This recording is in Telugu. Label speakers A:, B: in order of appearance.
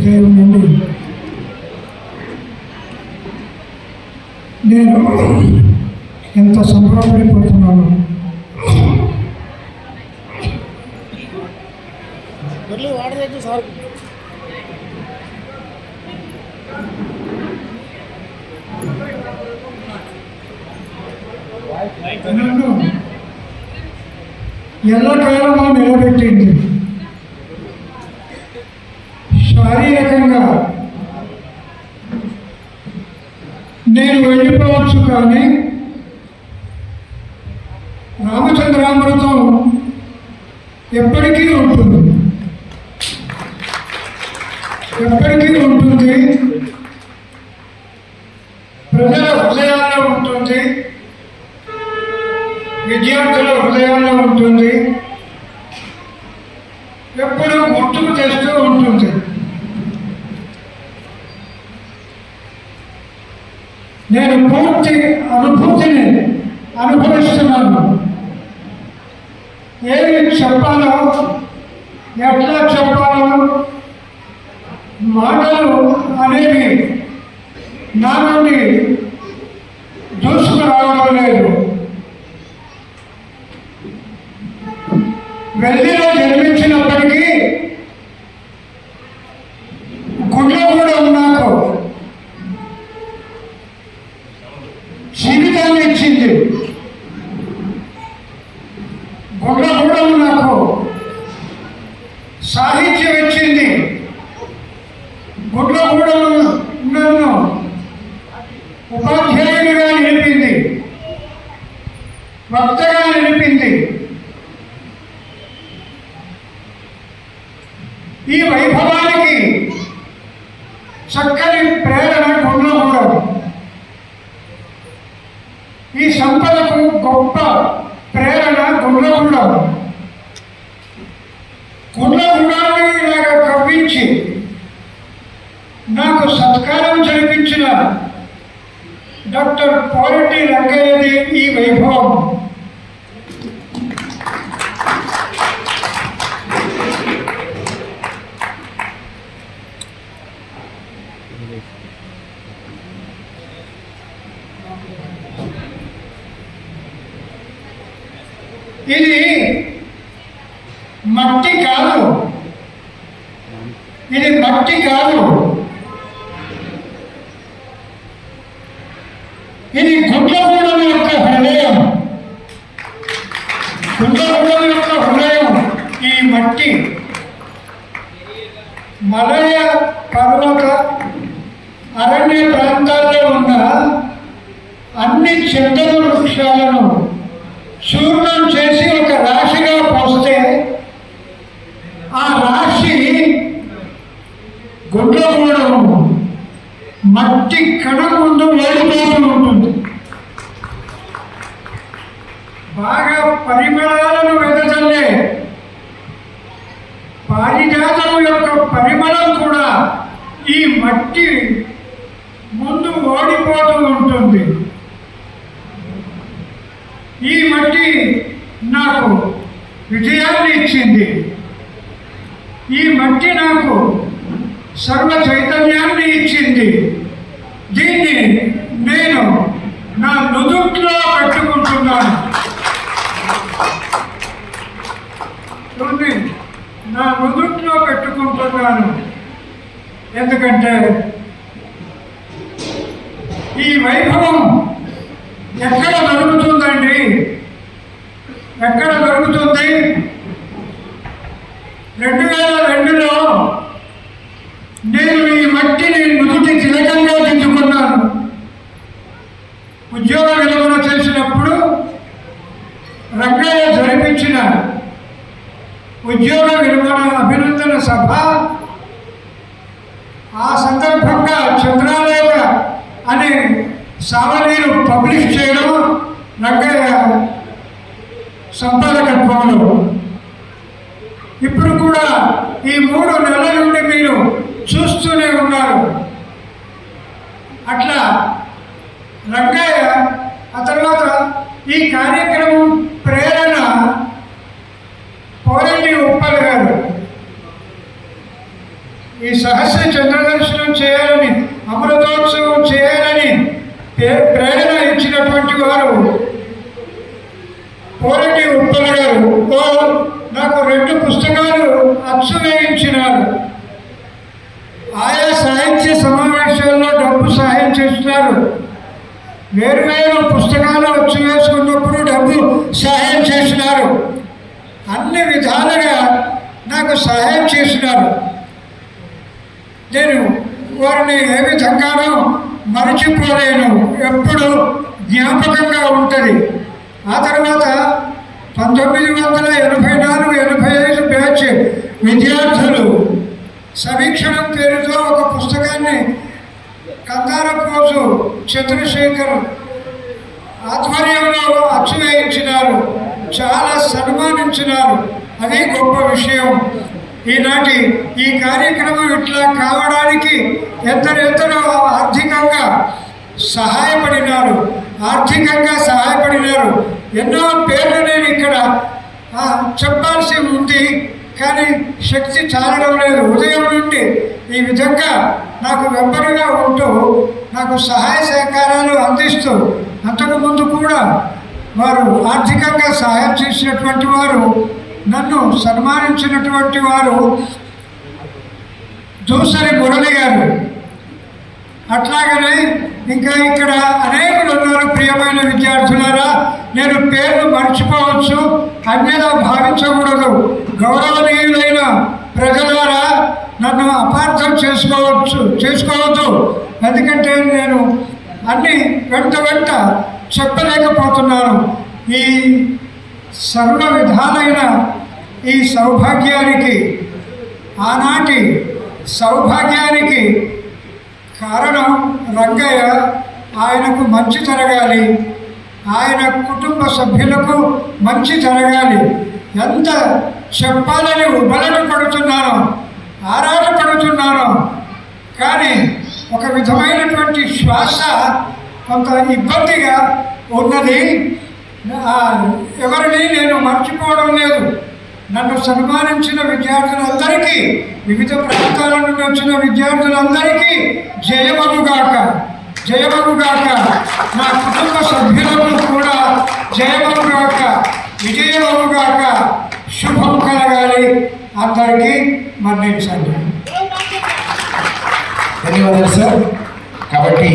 A: హృదయం నుండి నేను ఎంత సంబరపడిపోతున్నాను. నన్ను ఎల్లకాలమా నిలబెట్టింది శారీరకంగా నేను వెళ్ళిపోవచ్చు కానీ రామచంద్రామృతం ఎప్పటికీ ఉంటుంది. ఎప్పటికీ ఉంటుంది. ప్రజల హృదయాల్లో ఉంటుంది. విద్యార్థుల హృదయాల్లో ఉంటుంది. ఎప్పుడూ గుర్తుకు తెస్తూ ఉంటుంది. నేను పూర్తి అనుభూతిని అనుభవిస్తున్నాను. ఏమి చెప్పాలో ఎట్లా చెప్పాలో మాటలు అనేవి నా నుండి దూసుకురావడం లేదు. వెళ్ళిన జన్మించినప్పటికీ గుడ్లో కూడా నాకు జీవితాన్ని ఇచ్చింది గుడ్ల కూడా నాకు సాహిత్యం ఇచ్చింది గుడ్ల కూడా నన్ను ఉపాధ్యాయునిగా నిలిపింది వక్తగా నిలిపింది ఈ వైభవానికి చక్కని ప్రేరణ గుండ్లగూడెం ఈ సంపదకు గొప్ప ప్రేరణ గుండ్లగూడెం గుండ్లగూడాన్ని ఇలాగ కవ్వించి నాకు సత్కారం జరిపించిన డాక్టర్ పోరెడ్డి రంగయ్యది ఈ వైభవం. ఇది మట్టి కాదు. ఇది మట్టి కాదు. ఇది గుడ్లగూడెం యొక్క హృదయం. గుడ్లగూడెం యొక్క హృదయం ఈ మట్టి. మలయ పర్వత అరణ్య ప్రాంతాల్లో ఉన్న అన్ని చెట్ల వృక్షాలను చూర్ణం చేసి ఒక రాశిగా పోస్తే ఆ రాశి గుడ్లగూడెం మట్టి కణ ముందు వేడిపోతూ ఉంటుంది. బాగా పరిమళాలను వెదజల్లే పారిజాతం యొక్క పరిమళం కూడా ఈ మట్టి ముందు ఓడిపోతూ ఉంటుంది ఈ మట్టి నాకు విజయాన్ని ఇచ్చింది. ఈ మట్టి నాకు సర్వ చైతన్యాన్ని ఇచ్చింది. దీన్ని నేను నా నుదుట్లో పెట్టుకుంటున్నాను. నా నుదుట్లో పెట్టుకుంటున్నాను. ఎందుకంటే ఈ వైభవం ఎక్కడ దొరుకుతుందండి ఎక్కడ దొరుకుతుంది? రెండు వేల రెండులో నేను ఈ మట్టిని నుదుటి తిలకంగా దిద్దుకున్నాను. ఉద్యోగ విలువను చేసినప్పుడు రంగయ్య జరిపించిన ఉద్యోగ విలువన అభినందన సభ ఆ సందర్భంగా చంద్రాలయ అనే సావలీలు పబ్లిష్ చేయడం సంపాదకత్వంలో. ఇప్పుడు కూడా ఈ మూడు నెలల నుండి మీరు చూస్తూనే ఉన్నారు. అట్లా రంగయ్య ఆ తర్వాత ఈ కార్యక్రమం ప్రేరణ పౌరండి ఉప్పల్ గారు. ఈ సహస్ర చంద్రదర్శనం చేయాలని అమృతోత్సవం చేయాలని ప్రేరణ ఇచ్చినటువంటి వారు పోరండి ఉప్పల గారు ఓ నాకు రెండు పుస్తకాలు అప్సువేయించినారు ఆయా సాహిత్య సమావేశాల్లో డబ్బు సహాయం చేస్తున్నారు. వేరువేరు పుస్తకాలు వచ్చి వేసుకున్నప్పుడు డబ్బు సహాయం చేసినారు అన్ని విధాలుగా నాకు సహాయం చేసినారు నేను వారిని ఏ విధంగానో మరచిపోలేను. ఎప్పుడు జ్ఞాపకంగా ఉంటుంది. ఆ తర్వాత పంతొమ్మిది వందల ఎనభై నాలుగు ఎనభై ఐదు బ్యాచ్ విద్యార్థులు సమీక్షణం పేరుతో ఒక పుస్తకాన్ని కందారపోజు చంద్రశేఖర్ ఆధ్వర్యంలో అచ్చు వేయించినారు చాలా సన్మానించినారు. అదే గొప్ప విషయం. ఈనాటి ఈ కార్యక్రమం ఇట్లా కావడానికి ఎందరెందరో ఆర్థికంగా సహాయపడినారు. ఆర్థికంగా సహాయపడినారు ఎన్నో పేర్లు నేను ఇక్కడ ఆ, చెప్పాల్సి ఉంది కానీ శక్తి చాలడం లేదు. ఉదయం నుండి ఈ విధంగా నాకు వెంబడిగా ఉంటూ నాకు సహాయ సహకారాలు అందిస్తూ అంతకు ముందు కూడా వారు ఆర్థికంగా సహాయం చేసినటువంటి వారు నన్ను సన్మానించినటువంటి వారు దూసరి మురళి గారు. అట్లాగనే ఇంకా ఇక్కడ అనేకులు ఉన్నారు నేను పేర్లు మర్చిపోవచ్చు. అన్యదా భావించకూడదు. గౌరవనీయులైన ప్రజలారా నన్ను అపార్థం చేసుకోవచ్చు చేసుకోవద్దు. ఎందుకంటే నేను అన్ని వెంట వెంట చెప్పలేకపోతున్నాను. ఈ సర్వ విధాలైన ఈ సౌభాగ్యానికి ఆనాటి సౌభాగ్యానికి కారణం రంగయ్య ఆయనకు మంచి జరగాలి. ఆయన కుటుంబ సభ్యులకు మంచి జరగాలి. ఎంత చెప్పాలని ఉబలను పడుతున్నానో ఆరాట పడుతున్నానో. కానీ ఒక విధమైనటువంటి శ్వాస కొంత ఇబ్బందిగా ఉన్నది. ఎవరిని నేను మర్చిపోవడం లేదు. నన్ను సన్మానించిన విద్యార్థులందరికీ వివిధ ప్రాంతాల నుండి వచ్చిన విద్యార్థులందరికీ జయమగుగాక జయమగుగాక. జయమగుగాక విజయమగుగాక శుభం కలగాలి. అందరికీ మరణించండి
B: ధన్యవాదాలు సార్. కాబట్టి